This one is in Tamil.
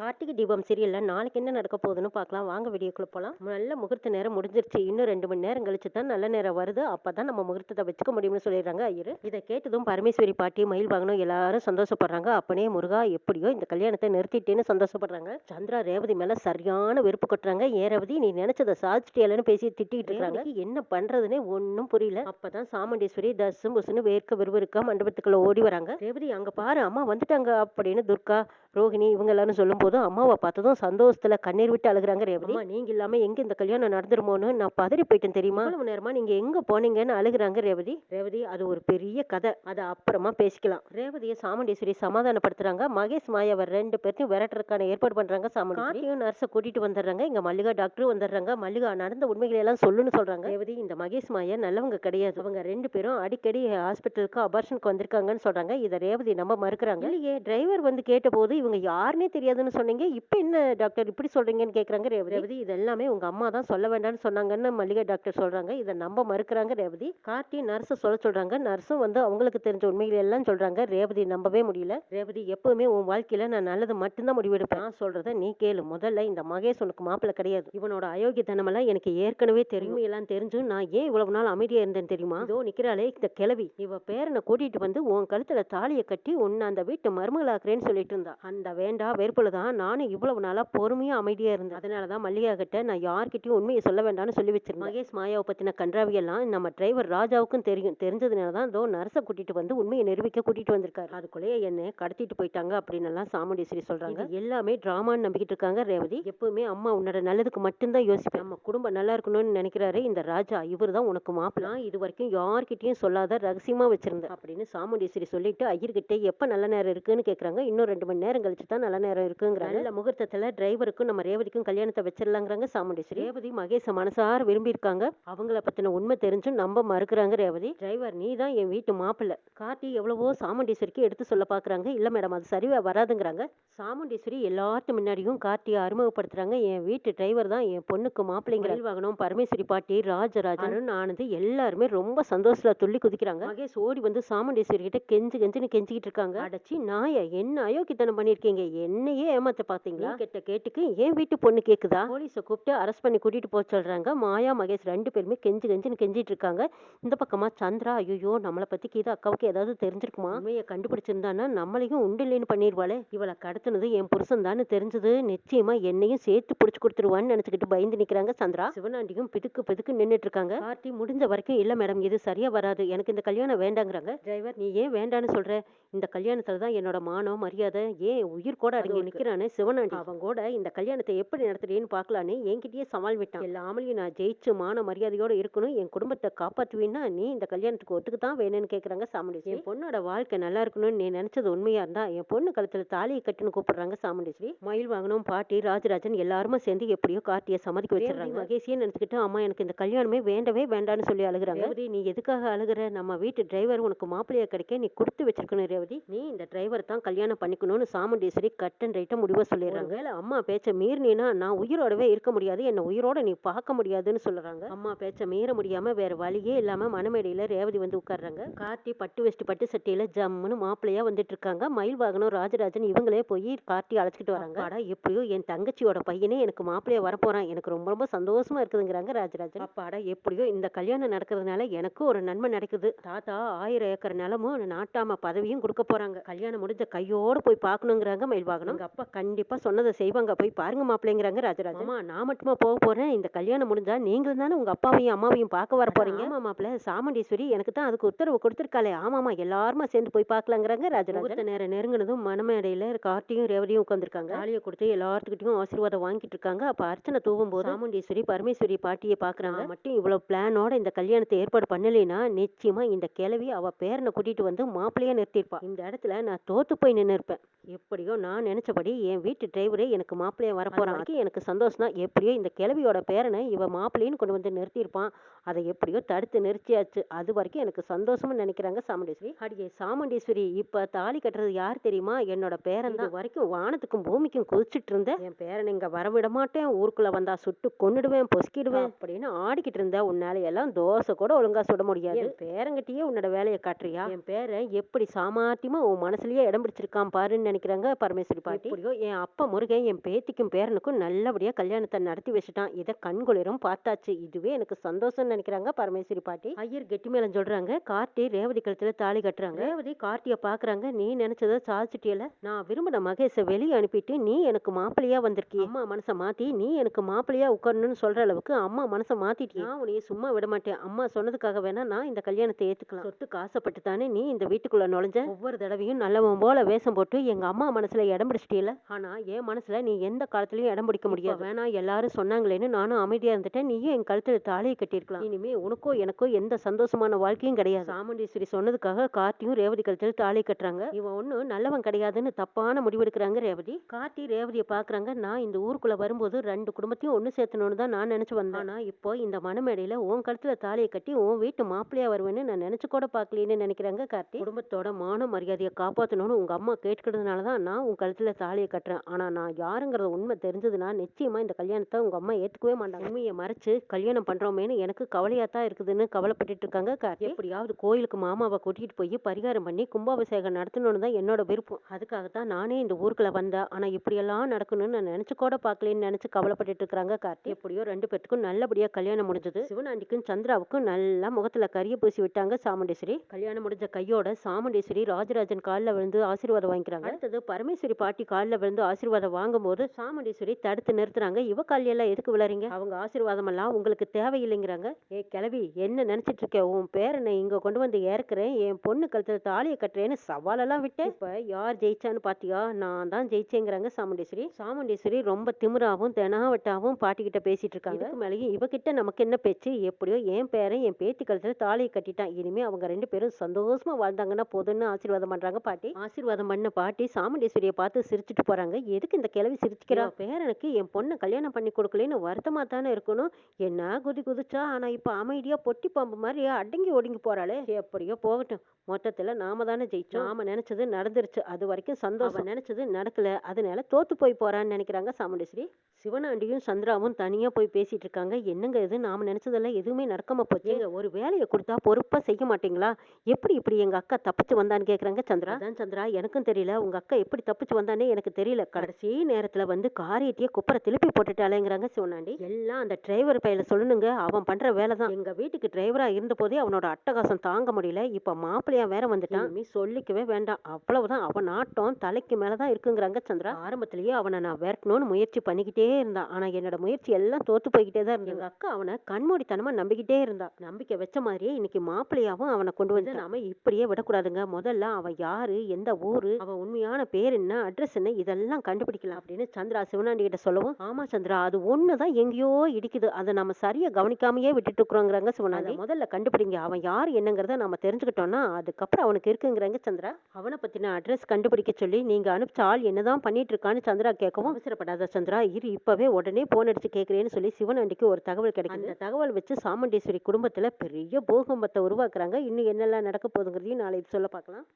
கார்த்திகை தீபம் சீரியல்ல நாளைக்கு என்ன நடக்க போகுதுன்னு பார்க்கலாம். வாங்க வீடியோக்குள்ள போகலாம் நல்ல முகூர்த்த நேரம் முடிஞ்சிருச்சு. இன்னும் ரெண்டு மணி நேரம் கழிச்சு தான் நல்ல நேரம் வருது. அப்பதான் நம்ம முகூர்த்தத்தை வச்சுக்க முடியும்னு சொல்லிடுறாங்க ஐயர். இதை கேட்டதும் பரமேஸ்வரி பாட்டி மயில் வாங்கணும் எல்லாரும் சந்தோஷப்படுறாங்க. அப்பனே முருகா எப்படியோ இந்த கல்யாணத்தை நிறுத்திட்டேன்னு சந்தோஷப்படுறாங்க. சந்திரா ரேவதி மேல சரியான வெறுப்பு கொட்டுறாங்க. ஏரவதி ரேவதி நீ நினைச்சதை சாதிச்சிட்டியலன்னு பேசி திட்டிக்கிட்டு இருக்காங்க. என்ன பண்ணுறதுனே ஒன்றும் புரியல. அப்பதான் சாமுண்டேஸ்வரி தசும் புசுன்னு வேர்க்க விறுவிறுக்க மண்டபத்துக்குள்ள ஓடி வராங்க. ரேவதி அங்க பாரு அம்மா வந்துட்டாங்க அப்படின்னு துர்கா ரோஹிணி இவங்க எல்லாரும் சொல்லும்போது அம்மாவை பார்த்ததும் சந்தோஷத்துல கண்ணீர் விட்டு அழுகுறாங்க ரேவதி. அம்மா, நீங்க இல்லாம எங்க இந்த கல்யாணம் நடந்துருமோன்னு நான் பதறி போயிட்டேன் தெரியுமா? இவ்வளவு நேரமா நீங்க எங்க போனீங்கன்னு அழுகுறாங்க ரேவதி. ரேவதி அது ஒரு பெரிய கதை. அதை அப்புறமா பேசிக்கலாம். ரேவதியை சாமுண்டீஸ்வரி சமாதானப்படுத்துறாங்க. மகேஷ் மாயாவை ரெண்டு பேர்த்தையும் விரட்டுறதுக்கான ஏற்பாடு பண்றாங்க சாமுண்டீஸ்வரியும் நர்ஸை கூட்டிட்டு வந்துடுறாங்க. இங்க மல்லிகா டாக்டரும் வந்துடுறாங்க. மல்லிகா நடந்த உண்மைகளை எல்லாம் சொல்லுன்னு சொல்றாங்க. ரேவதி இந்த மகேஷ் மாயா நல்லவங்க கிடையாது. அவங்க ரெண்டு பேரும் அடிக்கடி ஹாஸ்பிட்டலுக்கு அபார்ஷனுக்கு வந்திருக்காங்கன்னு சொல்றாங்க. இதை ரேவதி நம்ம மறுக்கிறாங்க. இல்லையே டிரைவர் வந்து கேட்டபோது இவங்க யாருன்னே தெரியாதுன்னு சொன்னீங்க. இப்போ என்ன டாக்டர் இப்படி சொல்றீங்கன்னு கேட்குறாங்க ரேவதி. ரேவதி இது எல்லாமே உங்க அம்மா தான் சொல்ல வேண்டாம்னு சொன்னாங்கன்னு மளிகை டாக்டர் சொல்றாங்க. இதை நம்ப மறுக்கிறாங்க ரேவதி. கார்த்தி நர்ஸை சொல்ல சொல்றாங்க. நர்ஸும் வந்து அவங்களுக்கு தெரிஞ்ச உண்மைகள் எல்லாம் சொல்றாங்க. ரேவதி நம்பவே முடியல. ரேவதி எப்பவுமே உன் வாழ்க்கையில நான் நல்லது மட்டும்தான் முடிவெடுப்பேன். நான் சொல்றத நீ கேளு. முதல்ல இந்த மகேஷ் உனக்கு மாப்பிள்ளை கிடையாது. இவனோட அயோக்கியத்தனமெல்லாம் எனக்கு ஏற்கனவே தெரியும். எல்லாம் தெரிஞ்சும் நான் ஏன் இவ்வளவு நாள் அமைதியா இருந்தேன்னு தெரியுமா? இதோ நிக்கிறாளே இந்த கிழவி. இவ பேரனை கூட்டிட்டு வந்து உன் கழுத்துல தாலியை கட்டி உன்னை அந்த வீட்டு மருமகளாக்குறேன்னு சொல்லிட்டு இருந்தா. அந்த வேண்டா வெறுப்புல தான் நானும் இவ்வளவு நாளா பொறுமையா அமைதியா இருந்தேன். அதனாலதான் மல்லிகா கிட்ட நான் யார்கிட்டயும் உண்மையை சொல்ல வேண்டாம்னு சொல்லி வச்சிருந்தேன். மகேஷ் மாயாவை பத்தின கன்றாவி எல்லாம் நம்ம டிரைவர் ராஜாவுக்கும் தெரியும். தெரிஞ்சதுனால தான் இதோ நர்ஸை கூட்டிட்டு வந்து உண்மையை நிரூபிக்க கூட்டிட்டு வந்திருக்காரு. அதுக்குள்ளேயே என்ன கடத்திட்டு போயிட்டாங்க அப்படின்னு எல்லாம் சாமுண்டீஸ்வரி சொல்றாங்க. இது எல்லாமே டிராமான்னு நம்பிக்கிட்டு இருக்காங்க ரேவதி. எப்பவுமே அம்மா உன்னோட நல்லதுக்கு மட்டும்தான் யோசிப்பேன். நம்ம குடும்பம் நல்லா இருக்கணும்னு நினைக்கிறாரு இந்த ராஜா. இவர் தான் உனக்கு மாப்பிள்ளை. நான் இது வரைக்கும் யார்கிட்டயும் சொல்லாத ரகசியமா வச்சிருந்தேன் அப்படின்னு சாமுண்டீஸ்வரி சொல்லிட்டு ஐயர்கிட்ட எப்ப நல்ல நேரம் இருக்குன்னு கேக்குறாங்க. இன்னும் ரெண்டு மணி நேரம் கழிச்சு தான் நல்ல நேரம் இருக்குங்கிறாங்க நல்ல முகூர்த்தத்துல டிரைவருக்கும் நம்ம ரேவதிக்கும் கல்யாணத்தை வச்சிடலாங்கிறாங்க சாமுண்டீஸ்வரி. ரேவதி மகேஷ மனசார விரும்பி இருக்காங்க அவங்கள பத்தின உண்மை தெரிஞ்சும் நம்ப மறுக்கிறாங்க ரேவதி. டிரைவர் நீ தான் என் வீட்டு மாப்பிள்ளை. கார்த்தி எவ்வளவோ சாமுண்டீஸ்வரிக்கு எடுத்து சொல்ல பாக்குறாங்க. இல்ல மேடம் அது சரியா வராதுங்கிறாங்க. சாமுண்டீஸ்வரி எல்லாத்து முன்னாடியும் கார்த்தியை அறிமுகப்படுத்துறாங்க. என் வீட்டு டிரைவர் தான் என் பொண்ணுக்கு மாப்பிள்ளைங்கிற வாகனம் பரமேஸ்வரி பாட்டி ராஜராஜன் ஆனது எல்லாருமே ரொம்ப சந்தோஷத்துல துள்ளி குதிக்கிறாங்க. மகேஷ் ஓடி வந்து சாமுண்டீஸ்வரி கிட்ட கெஞ்சு கெஞ்சுன்னு கெஞ்சிக்கிட்டு இருக்காங்க. அடச்சி நாய என்ன அயோக்கியத்தனம் பண்ணிருக்கீங்க என்னையே ஏமாத்த பாத்தீங்களா? கெட்ட கேட்டுக்கு ஏன் வீட்டு பொண்ணு கேக்குதா? போலீஸ கூப்பிட்டு அரெஸ்ட் பண்ணி கூட்டிட்டு போக சொல்றாங்க. மாயா மகேஷ் ரெண்டு பேருமே கெஞ்சு கெஞ்சுன்னு கெஞ்சிட்டு இருக்காங்க. இந்த பக்கமா சந்திரா ஐயோ நம்மளை பத்தி கீதா அக்காவுக்கு ஏதாவது தெரிஞ்சிருக்குமா? உண்மையை கண்டுபிடிச்சிருந்தானா நம்மளையும் உண்டு இல்லைன்னு பண்ணிடுவாளே இவளை கடத்துனது என் புருஷன் தானே தெரிஞ்சது. நிச்சயமா என்னையும் சேர்த்து புடிச்சு கொடுத்துருவான்னு நினைச்சுக்கிட்டு பயந்து நிக்கிறாங்க சந்திரா. சிவனாண்டியும் பிதுக்கு பிதுக்கு நின்னுட்டு இருக்காங்க. பார்ட்டி முடிஞ்ச வரைக்கும் இல்ல மேடம் இது சரியா வராது. எனக்கு இந்த கல்யாணம் வேண்டாங்கிறாங்க. டிரைவர் நீ ஏன் வேண்டான்னு சொல்ற? இந்த கல்யாணத்துல தான் என்னோட மானம் மரியாதை. ஏன் உயிர் கூட அடங்கி நிக்கிறானே சிவனாண்டி. அவங்க கூட இந்த கல்யாணத்தை எப்படி நடத்துறேன்னு பார்க்கலான்னு என்கிட்டயே சவால் விட்டான். எல்லாமலையும் நான் ஜெயிச்சு மான மரியாதையோட இருக்கணும். என் குடும்பத்தை காப்பாத்துவீன்னா நீ இந்த கல்யாணத்துக்கு ஒத்துக்கு தான் வேணும்னு கேக்குறாங்க சாமுண்டீஸ்வரி. என் பொண்ணோட வாழ்க்கை நல்லா இருக்கணும்னு நீ நினைச்சது உண்மையா இருந்தா என் பொண்ணு கழுத்துல தாலியை கட்டுன்னு கூப்பிடுறாங்க சாமுண்டீஸ்வரி. மயில் வாங்கணும் பாட்டி ராஜராஜன் எல்லாருமே சேர்ந்து எப்படியோ கார்த்தியை சம்மதிக்க வச்சிடுறாங்க. மகேஷியை நினைச்சுக்கிட்டு அம்மா எனக்கு இந்த கல்யாணமே வேண்டவே வேண்டாம்னு சொல்லி அழுகுறாங்க. ரேவதி நீ எதுக்காக அழுகுற? நம்ம வீட்டு டிரைவர் உனக்கு மாப்பிள்ளையா கிடைக்க நீ கொடுத்து வச்சிருக்கணும் ரேவதி. நீ இந்த டிரைவர் தான் கல்யாணம் பண்ணிக்கணும்னு சாமுண்டீஸ்வரி கட் அண்ட் ரைட்டா முடிவா சொல்லிடுறாங்க. வேலை அம்மா பேச்ச மீறினா நான் உயிரோடவே இருக்க முடியாது என்ன உயிரோட நீ பார்க்க முடியாதுன்னு சொல்றாங்க. அம்மா பேச்ச மீற முடியாம வேற வழியே இல்லாம மனமேடையில ரேவதி வந்து உட்கார்றாங்க. கார்த்தி பட்டு வெஸ்ட் பட்டு சட்டையில ஜம்முன்னு மாப்பிள்ளையா வந்துட்டு இருக்காங்க மயில் வாகனம் ராஜராஜன் இவங்களே போய் கார்த்தி அழைச்சிட்டு வராங்க. அடா எப்படியோ என் தங்கச்சியோட பையனே எனக்கு மாப்பிள்ளையா வரப்போறான். எனக்கு ரொம்ப ரொம்ப சந்தோஷமா இருக்குதுங்கிறாங்க ராஜராஜன். அப்பாடா எப்படியோ இந்த கல்யாணம் நடக்கிறதுனால எனக்கும் ஒரு நன்மை நடக்குது. தாத்தா ஆயிரம் ஏக்கர் நிலமும் நாட்டாம பதவியும் கொடுக்க போறாங்க. கல்யாணம் முடிஞ்ச கையோட போய் பார்க்கணுங்கிறாங்க மயில் வாகனம். எங்க அப்பா கண்டிப்பா சொன்னதை செய்வாங்க. போய் பாருங்க மாப்பிள்ளைங்கிறாங்க ராஜராஜன். அம்மா நான் மட்டுமா போக போறேன். இந்த கல்யாணம் முடிஞ்சா நீங்களும் தானே உங்க அப்பாவையும் அம்மாவையும் பார்க்க வர போறீங்க. ஆமா மாப்பிள்ள. சாமுண்டீஸ்வரி எனக்கு தான் அதுக்கு உத்தரவு கொடுத்துருக்காளே. ஆமாமா எல்லாருமா சேர்ந்து போய் பார்க்கலாங்கிறாங்க ராஜராஜன். நேரம் நெருங்கினதும் மனமேடையில கார்த்தியும் ரேவதியும் உட்காந்துருக்காங்க தாலியை கொடுத்து எல்லாத்துக்கிட்டையும் ஆசீர்வாதம் வாங்கிட்டு இருக்காங்க. அப்ப அர்ச்சனை தூவும் போது சாமுண்டீஸ்வரி பரமேஸ்வரி பாட்டியை பாக்குறாங்க மட்டும் இவ்வளவு பிளானோட இந்த கல்யாணத்தை ஏற்பாடு பண்ணலைன்னா நிச்சயமா இந்த கிழவி அவ பேரனை கூட்டிட்டு வந்து மாப்பிள்ளையா நிறுத்திருப்பா இந்த இடத்துல நான் தோத்து போய் நின்று இருப்பேன் எப்படியோ நான் நினைச்சபடி என் வீட்டு டிரைவரே எனக்கு மாப்பிள்ளையா வரப்போறான் எனக்கு சந்தோஷம் தான் எப்படியோ இந்த கிழவியோட பேரனை இவ மாப்பிள்ளைன்னு கொண்டு வந்து நிறுத்தியிருப்பான். அதை எப்படியோ தடுத்து நிறுத்தியாச்சு. அது வரைக்கும் எனக்கு சந்தோஷம்னு நினைக்கிறாங்க சாமுண்டீஸ்வரி. அடியே சாமுண்டீஸ்வரி இப்ப தாலி கட்டுறது யார் தெரியுமா? என்னோட பேரன் தான் வரைக்கும் வானத்துக்கும் பூமிக்கும் குதிச்சிட்டு இருந்த. என் பேரன் இங்க வரவிட மாட்டேன். ஊருக்குள்ள வந்தா சுட்டு கொன்னுடுவேன் பொசுக்கிடுவேன் அப்படின்னு ஆடிக்கிட்டு இருந்த உன்னால எல்லாம் தோசை கூட ஒழுங்கா சுட முடியாது. என் பேரங்கிட்டயே உன்னோட வேலையை காட்டுறியா? என் பேரன் எப்படி சாமர்த்தியமா உன் மனசுலயே இடம் பிடிச்சிருக்கான் பாருன்னு நினைக்கிற. நினைக்கிறாங்க பரமேஸ்வரி பாட்டி. எப்படியோ என் அப்பா முருகன் என் பேத்திக்கும் பேரனுக்கும் நல்லபடியா கல்யாணத்தை நடத்தி வச்சுட்டான். இதை கண்குளிரும் பார்த்தாச்சு. இதுவே எனக்கு சந்தோஷம்னு நினைக்கிறாங்க பரமேஸ்வரி பாட்டி. ஐயர் கெட்டி மேளம் சொல்றாங்க. கார்த்தி ரேவதி கழுத்துல தாலி கட்டுறாங்க. ரேவதி கார்த்திய பாக்குறாங்க. நீ நினைச்சதை சாதிச்சிட்டியல. நான் விரும்பின மகேஷை வெளியே அனுப்பிட்டு நீ எனக்கு மாப்பிள்ளையா வந்திருக்கி அம்மா மனசை மாத்தி நீ எனக்கு மாப்பிள்ளையா உட்காரணும்னு சொல்ற அளவுக்கு அம்மா மனசை மாத்திட்டியா. நான் உன்னைய சும்மா விட மாட்டேன். அம்மா சொன்னதுக்காக வேணா நான் இந்த கல்யாணத்தை ஏத்துக்கலாம். சொத்துக்கு ஆசைப்பட்டு தானே நீ இந்த வீட்டுக்குள்ள நுழைஞ்ச? ஒவ்வொரு தடவையும் நல்லவன் போல வேஷம் போட்டு எங்க அம்மா மனசுல இடம் பிடிச்சிட்டியல ஆனா என் மனசுல நீ எந்த காலத்துலயும் இடம் பிடிக்க முடியாது. வேணா எல்லாரும் சொன்னாங்களேன்னு நானும் அமைதியா இருந்துட்டேன். நீயும் என் கழுத்துல தாலியை கட்டியிருக்கலாம். இனிமே உனக்கோ எனக்கோ எந்த சந்தோஷமான வாழ்க்கையும் கிடையாது. சாமுண்டீஸ்வரி சொன்னதுக்காக கார்த்தியும் ரேவதி கழுத்துல தாலி கட்டுறாங்க. இவன் ஒன்னும் நல்லவன் கிடையாதுன்னு தப்பான முடிவெடுக்கிறாங்க ரேவதி. கார்த்தி ரேவதியை பாக்குறாங்க. நான் இந்த ஊருக்குள்ள வரும்போது ரெண்டு குடும்பத்தையும் ஒண்ணு சேர்த்தணும்னு தான் நான் நினைச்சு வந்தேன். ஆனா இப்போ இந்த மனமேடையில உன் கழுத்துல தாலியை கட்டி உன் வீட்டு மாப்பிள்ளையா வருவேன்னு நான் நினைச்சு கூட பாக்கலன்னு நினைக்கிறாங்க கார்த்தி. குடும்பத்தோட மான மரியாதையை காப்பாத்தணும்னு உங்க அம்மா கேட்கறதுனால தான் நான் உன் கழுத்தில் தாலியை கட்டுறேன். ஆனால் நான் யாருங்கிறத உண்மை தெரிஞ்சதுன்னா நிச்சயமாக இந்த கல்யாணத்தை உங்கள் அம்மா ஏற்றுக்கவே மாட்டாங்க. உண்மையை மறைச்சு கல்யாணம் பண்ணுறோமேனு எனக்கு கவலையாக தான் இருக்குதுன்னு கவலைப்பட்டுட்டு இருக்காங்க எப்படியாவது கோயிலுக்கு மாமாவை கூட்டிகிட்டு போய் பரிகாரம் பண்ணி கும்பாபிஷேகம் நடத்தணும்னு தான் என்னோட விருப்பம். அதுக்காக தான் நானே இந்த ஊருக்குள்ள வந்தேன். ஆனால் இப்படியெல்லாம் நடக்கணும்னு நான் நினச்சி கூட பார்க்கலன்னு நினச்சி கவலைப்பட்டுட்டு இருக்காங்க கார்த்தி. எப்படியோ ரெண்டு பேத்துக்கும் நல்லபடியாக கல்யாணம் முடிஞ்சது. சிவனாண்டிக்கும் சந்திராவுக்கும் நல்லா முகத்தில் கரிய பூசி விட்டாங்க சாமுண்டேஸ்வரி. கல்யாணம் முடிஞ்ச கையோட சாமுண்டேஸ்வரி ராஜராஜன் காலில் விழுந்து ஆசீர்வாதம் வாங்கிக்கிறாங்க. அடுத்தது பரமேஸ்வரி பாட்டி காலில் விழுந்து ஆசீர்வாதம் வாங்கும்போது சாமுண்டேஸ்வரி தடுத்து நிறுத்துறாங்க. இவ காலியெல்லாம் எதுக்கு விளறீங்க அவங்க ஆசீர்வாதம் எல்லாம் உங்களுக்கு தேவையில்லைங்கிறாங்க. ஏ கிளவி என்ன நினைச்சிட்டு இருக்க? உன் பேரனை இங்க கொண்டு வந்து ஏற்கிறேன். என் பொண்ணு கழுத்துல தாலியை கட்டுறேன்னு சவாலெல்லாம் விட்டேன். இப்ப யார் ஜெயிச்சான்னு பாத்தியா? நான் தான் ஜெயிச்சேங்கிறாங்க சாமுண்டீஸ்வரி. சாமுண்டேஸ்வரி ரொம்ப திமிராவும் தெனாவட்டாவும் பாட்டிக்கிட்ட பேசிட்டு இருக்காங்க. இதுக்கு மேலேயும் இவகிட்ட நமக்கு என்ன பேச்சு? எப்படியோ என் பேரன் என் பேத்தி கழுத்துல தாலியை கட்டிட்டான். இனிமே அவங்க ரெண்டு பேரும் சந்தோஷமா வாழ்ந்தாங்கன்னா போதும்னு ஆசீர்வாதம் பண்றாங்க பாட்டி. ஆசீர்வாதம் பண்ண பாட்டி சாமுண்டேஸ்வரியை பார்த்து சிரிச்சிட்டு போறாங்க. எதுக்கு இந்த கிழவி சிரிச்சுக்கிறா? பேரனுக்கு என் பொண்ணை கல்யாணம் பண்ணி கொடுக்கலன்னு வருத்தமா தானே இருக்கணும். என்ன குதி குதிச்சா? ஆனா இப்ப அமைதியா பொட்டி பாம்பு மாதிரி அடங்கி ஒடுங்கி போறாளே. எப்படியோ போகட்டும். மொத்தத்துல நாம தானே ஜெயிச்சோம். நாம நினைச்சது நடந்துருச்சு. அது வரைக்கும் சந்தோஷம். நினைச்சது நடக்கல. அதனால தோத்து போய் போறான்னு நினைக்கிறாங்க சாமுண்டேஸ்வரி. சிவனாண்டியும் சந்திராவும் தனியா போய் பேசிட்டு இருக்காங்க. என்னங்க இது? நாம நினைச்சதெல்லாம் எதுவுமே நடக்காம போச்சு. ஒரு வேலையை கொடுத்தா பொறுப்பா செய்ய மாட்டீங்களா? எப்படி இப்படி எங்க அக்கா தப்பிச்சு வந்தான்னு கேக்குறாங்க சந்திரா. அதான் சந்திரா. எனக்கும் தெரியல. உங்க அக்கா எப்படி தப்பிச்சு வந்தானே எனக்கு தெரியல. கடைசி நேரத்துல வந்து காரியத்தையே குப்பரை திருப்பி போட்டுட்டாலேங்கிறாங்க சிவனாண்டி. எல்லாம் அந்த டிரைவர் பையில சொல்லணுங்க. அவன் பண்ற வேலை தான் எங்க வீட்டுக்கு டிரைவரா இருந்த போதே அவனோட அட்டகாசம் தாங்க முடியல. இப்ப மாப்பிள்ளையா வேற வந்துட்டான். நீ சொல்லிக்கவே வேண்டாம். அவ்வளவுதான். அவன் நாட்டம் தலைக்கு மேலதான் இருக்குங்கிறாங்க சந்திரா. ஆரம்பத்திலேயே அவனை நான் விரட்டணும்னு முயற்சி பண்ணிக்கிட்டே இருந்தான். ஆனா என்னோட முயற்சி எல்லாம் தோத்து போய்கிட்டே தான் இருந்தேன் எங்க அக்கா அவனை கண்மூடித்தனமா நம்பிக்கிட்டே இருந்தா. நம்பிக்கை வச்ச மாதிரியே இன்னைக்கு மாப்பிள்ளையாவும் அவனை கொண்டு வந்து நாம இப்படியே விடக்கூடாதுங்க. முதல்ல அவன் யாரு? எந்த ஊரு? அவன் உண்மையான பேர் என்ன அட்ரஸ் என்ன இதெல்லாம் கண்டுபிடிக்கலாம் அப்படின்னு சந்திரா சிவனாண்டி கிட்ட சொல்லவும் ஆமா சந்திரா அது ஒண்ணுதான் எங்கேயோ இடிக்குது. அதை நம்ம சரியா கவனிக்காமயே விட்டுட்டு இருக்கிறோங்கிறாங்க சிவனாண்டி முதல்ல கண்டுபிடிங்க. அவன் யார் என்னங்கிறத நாம தெரிஞ்சுக்கிட்டோம்னா அதுக்கப்புறம் அவனுக்கு இருக்குங்கிறாங்க சந்திரா. அவனை பத்தின அட்ரஸ் கண்டுபிடிக்க சொல்லி நீங்க அனுப்பிச்ச ஆள் என்னதான் பண்ணிட்டு இருக்கான்னு சந்திரா கேட்கவும் அவசரப்படாத சந்திரா இரு இப்பவே உடனே போன் அடிச்சு கேக்குறேன்னு சொல்லி சிவனாண்டிக்கு ஒரு தகவல் கிடைக்கும் அந்த தகவல் வச்சு சாமுண்டீஸ்வரி குடும்பத்துல பெரிய பூகம்பத்தை உருவாக்குறாங்க. இன்னும் என்னெல்லாம் நடக்க போகுதுங்கிறதையும் நாளை சொல்ல பார்க்கலாம்.